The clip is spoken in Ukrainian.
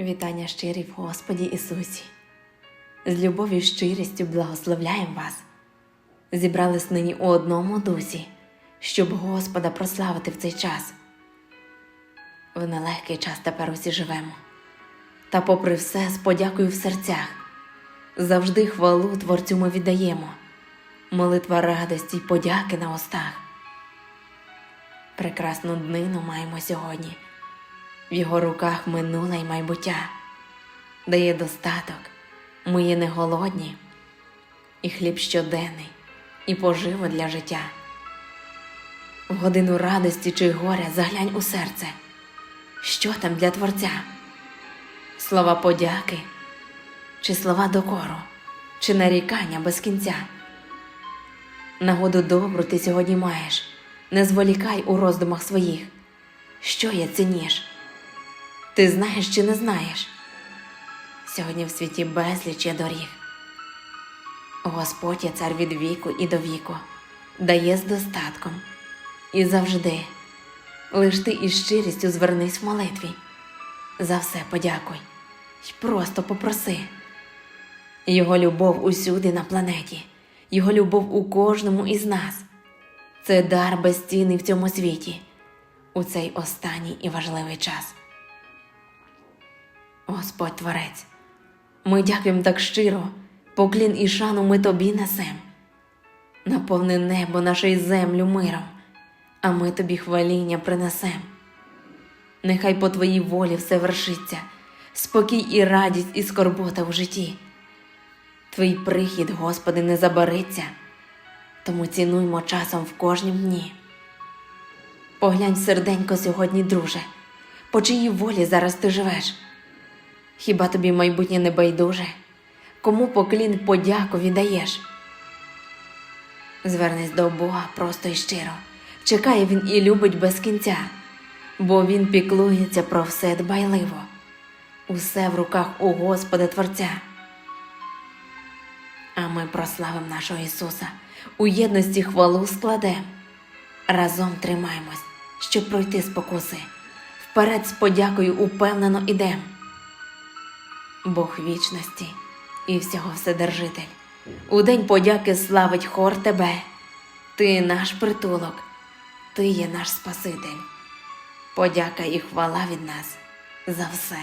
Вітання щирі в Господі Ісусі. З любов'ю і щирістю благословляємо вас. Зібрались нині у одному дусі, щоб Господа прославити в цей час. В нелегкий час тепер усі живемо. Та, попри все, з подякою в серцях, завжди хвалу Творцю ми віддаємо, молитва радості й подяки на устах. Прекрасну днину маємо сьогодні. В його руках минуле й майбуття, дає достаток, ми є не голодні, і хліб щоденний, і поживо для життя. В годину радості чи горя заглянь у серце, що там для Творця? Слова подяки, чи слова докору, чи нарікання без кінця. Нагоду добру ти сьогодні маєш, не зволікай у роздумах своїх, що є цінніш. Ти знаєш чи не знаєш? Сьогодні в світі безліч є доріг. Господь є цар від віку і до віку, дає з достатком. І завжди, лиш ти із щирістю звернись в молитві. За все подякуй й просто попроси. Його любов усюди на планеті, Його любов у кожному із нас. Це дар безцінний в цьому світі, у цей останній і важливий час. Господь Творець, ми дякуємо так щиро, поклін і шану ми тобі несем. Наповни небо наше й землю миром, а ми тобі хваління принесем. Нехай по твоїй волі все вершиться, спокій і радість, і скорбота в житті. Твій прихід, Господи, не забариться, тому цінуймо часом в кожнім дні. Поглянь серденько сьогодні, друже, по чиїй волі зараз ти живеш. Хіба тобі майбутнє не байдуже? Кому поклін подяку віддаєш? Звернись до Бога просто і щиро. Чекає він і любить без кінця, бо він піклується про все дбайливо, усе в руках у Господа Творця. А ми прославим нашого Ісуса, у єдності хвалу складем. Разом тримаємось, щоб пройти спокуси. Вперед з подякою упевнено ідем. Бог вічності і всього Вседержитель. У день подяки славить хор тебе. Ти наш притулок, ти є наш Спаситель. Подяка і хвала від нас за все.